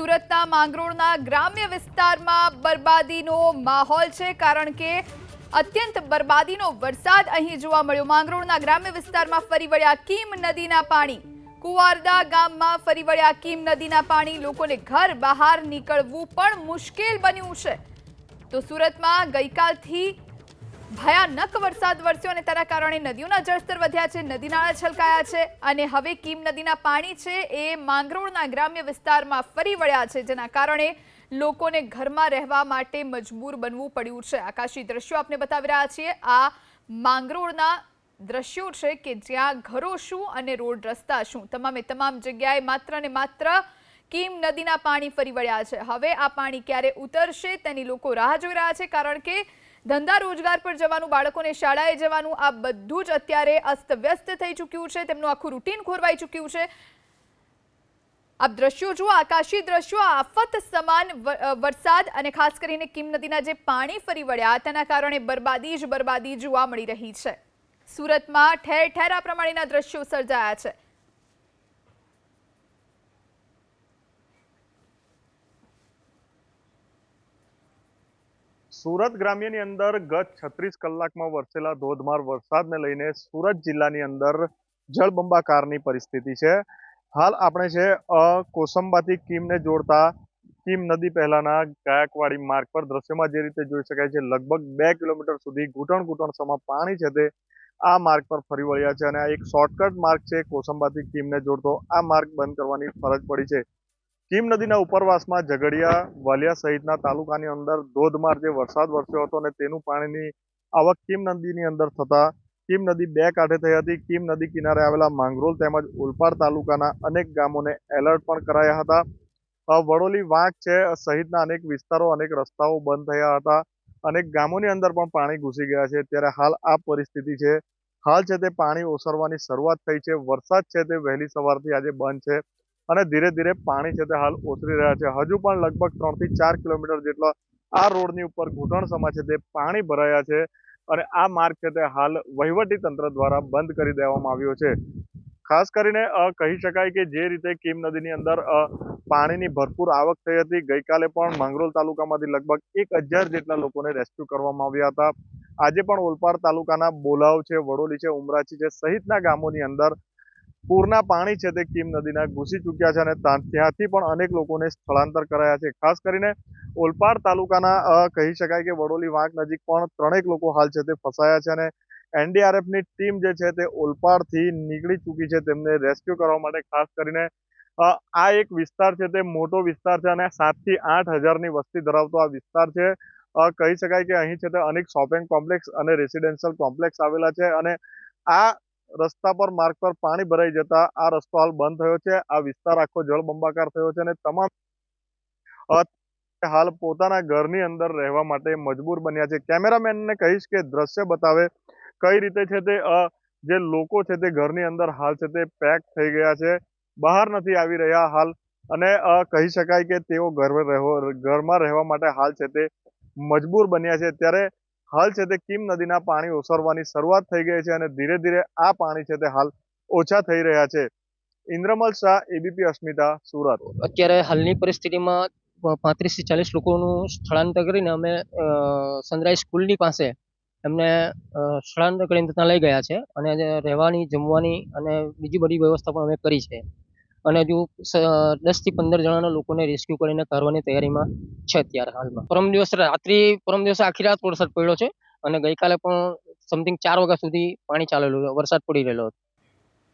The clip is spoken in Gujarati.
સુરતના માંગરોળના ગ્રામ્ય વિસ્તારમાં બરબાદીનો માહોલ છે કારણ કે અત્યંત બરબાદીનો વરસાદ અહીં જોવા મળ્યો. માંગરોળના ગ્રામ્ય વિસ્તારમાં ફરી વળ્યા કીમ નદીના પાણી. કુવારદા ગામમાં ફરી વળ્યા કીમ નદીના પાણી. લોકોને ઘર બહાર નીકળવું પણ મુશ્કેલ બન્યું છે. તો સુરતમાં ગઈકાલથી ભયાનક વરસાદ વરસ્યો અને તેના કારણે નદીઓના જળસ્તર વધ્યા છે નદી નાળા છલકાયા છે અને હવે કીમ નદીના પાણી છે એ માંગરોળના ગ્રામ્ય વિસ્તારમાં ફરી વળ્યા છે, જેના કારણે લોકોને ઘરમાં રહેવા માટે મજબૂર બનવું પડ્યું છે. આકાશી દ્રશ્યો આપને બતાવી રહ્યા છીએ. આ માંગરોળના દ્રશ્યો છે કે જ્યાં ઘરો શું અને રોડ રસ્તા શું, તમામે તમામ જગ્યાએ માત્ર ને માત્ર કીમ નદીના પાણી ફરી વળ્યા છે. હવે આ પાણી ક્યારે ઉતરશે તેની લોકો રાહ જોઈ રહ્યા છે, કારણ કે ધંધા રોજગાર પર જવાનું, બાળકોને શાળાએ જવાનું, આ બધું જ અત્યારે અસ્તવ્યસ્ત થઈ ચૂક્યું છે. તેમનું આખું રૂટીન ખોરવાઈ ચૂક્યું છે. આપ દ્રશ્યો જુઓ, આકાશી દ્રશ્યો, આફત સમાન વરસાદ અને ખાસ કરીને કિમ નદીના જે પાણી ફરી વળ્યા, તેના કારણે બરબાદી જ બરબાદી જોવા મળી રહી છે. સુરતમાં ઠેર ઠેર આ પ્રમાણેના દ્રશ્યો સર્જાયા છે. સુરત ગ્રામ્યની અંદર ગત છત્રીસ કલાકમાં વરસેલા ધોધમાર વરસાદને લઈને સુરત જિલ્લાની અંદર જળબંબાકારની પરિસ્થિતિ છે. હાલ આપણે છે કોસંબાથી કીમને જોડતા કીમ નદી પહેલાના ગાયકવાડી માર્ગ પર દ્રશ્યમાં જે રીતે જોઈ શકાય છે, લગભગ બે કિલોમીટર સુધી ઘૂંટણ ઘૂંટણ સમા પાણી છે તે આ માર્ગ પર ફરી વળ્યા છે અને આ એક શોર્ટકટ માર્ગ છે, કોસંબાથી કીમને જોડતો આ માર્ગ બંધ કરવાની ફરજ પડી છે. કીમ નદીના ઉપરવાસમાં ઝઘડિયા, વાલિયા સહિતના તાલુકાની અંદર ધોધમાર જે વરસાદ વરસ્યો હતો અને તેનું પાણીની આવક કીમ નદીની અંદર થતા કીમ નદી બે કાંઠે થઈ હતી. કીમ નદી કિનારે આવેલા માંગરોલ તેમજ ઓલપાડ તાલુકાના અનેક ગામોને એલર્ટ પણ કરાયા હતા. વડોલી વાંક છે સહિતના અનેક વિસ્તારો, અનેક રસ્તાઓ બંધ થયા હતા. અનેક ગામોની અંદર પણ પાણી ઘૂસી ગયા છે. ત્યારે હાલ આ પરિસ્થિતિ છે. હાલ છે તે પાણી ઓસરવાની શરૂઆત થઈ છે. વરસાદ છે તે વહેલી સવારથી આજે બંધ છે. અને ધીરે ધીરે પાણી છે તે હાલ ઓસરી રહ્યા છે. હજુ પણ લગભગ ત્રણથી ચાર કિલોમીટર જેટલો આ રોડની ઉપર ઘૂંટણ સમા છે તે પાણી ભરાયા છે અને આ માર્ગ છે તે હાલ વહીવટી તંત્ર દ્વારા બંધ કરી દેવામાં આવ્યો છે. ખાસ કરીને કહી શકાય કે જે રીતે કીમ નદીની અંદર પાણીની ભરપૂર આવક થઈ હતી, ગઈકાલે પણ માંગરોલ તાલુકામાંથી લગભગ એક હજાર જેટલા લોકોને રેસ્ક્યુ કરવામાં આવ્યા હતા. આજે પણ ઓલપાડ તાલુકાના બોલાવ છે, વડોલી છે ઉમરાચી છે સહિતના ગામોની અંદર પૂરના પાણી છે તે કીમ નદીના ઘૂસી ચૂક્યા છે અને ત્યાંથી પણ અનેક લોકોને સ્થળાંતર કરાયા છે. ખાસ કરીને ઓલપાડ તાલુકાના કહી શકાય કે વડોલી વાંક નજીક પણ ત્રણેક લોકો હાલ છે તે ફસાયા છે અને એનડીઆરએફની ટીમ જે છે તે ઓલપાડથી નીકળી ચૂકી છે તેમને રેસ્ક્યુ કરવા માટે ખાસ કરીને આ એક વિસ્તાર છે તે મોટો વિસ્તાર છે અને સાતથી આઠ હજારની વસ્તી ધરાવતો આ વિસ્તાર છે. કહી શકાય કે અહીં છે તે અનેક શોપિંગ કોમ્પ્લેક્સ અને રેસિડેન્શિયલ કોમ્પ્લેક્સ આવેલા છે અને આ રસ્તા પર માર્ગ પર પાણી ભરાઈ જતા આ રસ્તો હાલ બંધ થયો છે. આ વિસ્તાર આખો જળબંબાકાર થયો છે અને તમામ હાલ પોતાના ઘરની અંદર રહેવા માટે મજબૂર બન્યા છે. કેમેરામેનને કહીશ કે દ્રશ્ય બતાવે કઈ રીતે છે તે જે લોકો છે તે ઘરની અંદર હાલ છે તે પેક થઈ ગયા છે. બહાર નથી આવી રહ્યા હાલ અને કહી શકાય કે તેઓ ઘર ઘરમાં રહેવા માટે હાલ છે તે મજબૂર બન્યા છે. ત્યારે હાલ છે તે કીમ નદીના પાણી ઓસરવાની શરૂઆત થઈ ગઈ છે અને ધીરે ધીરે આ પાણી છે તે હાલ ઓછા થઈ રહ્યા છે. ઇન્દ્રમલ શાહ એબીપી અસ્મિતા, સુરત. અત્યારે હાલની પરિસ્થિતિમાં પાંત્રીસથી ચાલીસ લોકોનું સ્થળાંતર કરીને અમે સનરાઈઝ સ્કૂલની પાસે એમને સ્થળાંતર કરીને લઈ ગયા છે અને રહેવાની, જમવાની અને બીજી બધી વ્યવસ્થા પણ અમે કરી છે. અને હજુ દસથી પંદર જણાના લોકોને રેસ્ક્યુ કરીને કાઢવાની તૈયારીમાં છે અત્યારે હાલમાં. પરમ દિવસ રાત્રિ, પરમ દિવસે આખી રાત વરસાદ પડ્યો છે અને ગઈકાલે પણ સમથિંગ ચાર વાગ્યા સુધી પાણી ચાલેલું, વરસાદ પડી રહેલો હતો.